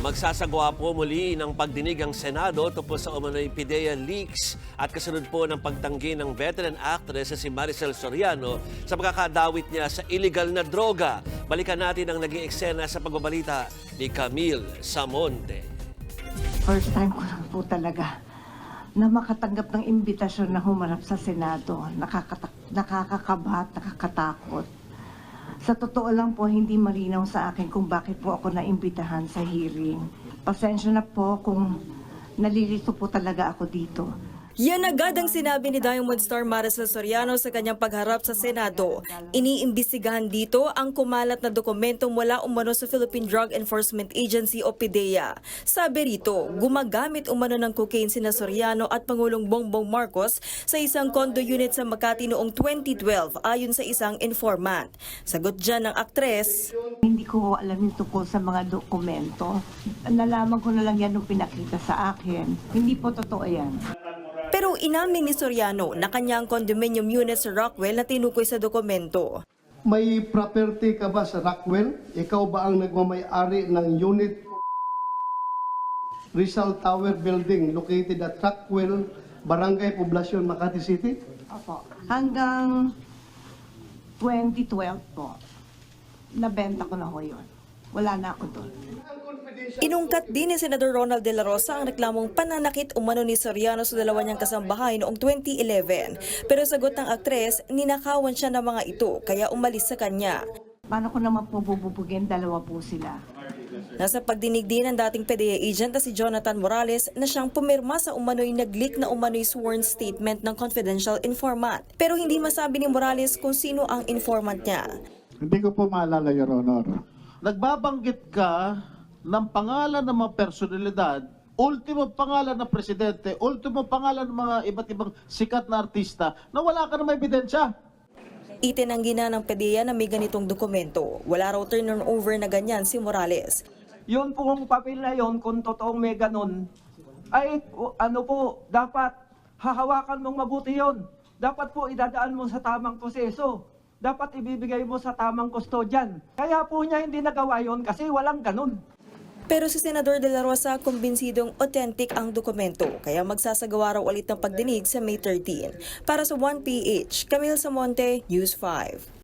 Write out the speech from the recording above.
Magsasagawa po muli ng pagdinig ang Senado tungkol sa umano'y PIDEA leaks at kasunod po ng pagtanggi ng veteran actress si Maricel Soriano sa pagkakadawit niya sa illegal na droga. Balikan natin ang naging eksena sa pagbabalita ni Camille Samonte. First time ko lang po talaga na makatanggap ng imbitasyon na humarap sa Senado. Nakakata- nakakakaba at nakakatakot. Sa totoo lang po, hindi malinaw sa akin kung bakit po ako naimbitahan sa hearing. Pasensya na po kung nalilito po talaga ako dito. Yan agad ang sinabi ni Diamond Star Maricel Soriano sa kanyang pagharap sa Senado. Iniimbestigahan dito ang kumalat na dokumento mula umano sa Philippine Drug Enforcement Agency o PDEA. Sabi rito, gumagamit umano ng cocaine sina Soriano at Pangulong Bongbong Marcos sa isang condo unit sa Makati noong 2012 ayon sa isang informant. Sagot dyan ng aktres, Hindi ko alam yung tungkol sa mga dokumento. Nalaman ko na lang yan nung pinakita sa akin. Hindi po totoo yan. Pero inamin ni Soriano na kanyang condominium unit sa Rockwell na tinukoy sa dokumento. May property ka ba sa Rockwell? Ikaw ba ang nagmamay-ari ng unit Rizal Tower Building located at Rockwell, Barangay Poblacion, Makati City? Opo. Hanggang 2012 po, nabenta ko na ho yun. Wala na ako doon. Inungkat din ni Senador Ronald De La Rosa ang reklamong pananakit umano ni Soriano sa dalawa niyang kasambahay noong 2011. Pero sagot ng aktres, ninakawan siya ng mga ito kaya umalis sa kanya. Paano ko naman po bububugin? Dalawa po sila. Nasa pagdinig din ng dating PDEA agent na si Jonathan Morales na siyang pumirma sa umano'y nag-leak na umano'y sworn statement ng confidential informant. Pero hindi masabi ni Morales kung sino ang informant niya. Hindi ko po maalala, Your Honor. Nagbabanggit ka ng pangalan ng mga personalidad, ultimo pangalan ng presidente, ultimo pangalan ng mga iba't ibang sikat na artista na wala ka na ebidensya. Itinanggi na ng PDEA na may ganitong dokumento. Wala raw turnover na ganyan si Morales. yun pong papel na yun, kung totoong may ganun, ay ano po, dapat hahawakan mong mabuti yon. Dapat po idadaan mo sa tamang proseso. Dapat ibibigay mo sa tamang kustodyan. Kaya po niya hindi nagawa yon kasi walang ganun. Pero si Senador De La Rosa kumbinsidong authentic ang dokumento kaya magsasagawa raw ulit ng pagdinig sa May 13. Para sa 1PH, Camille Samonte, News 5.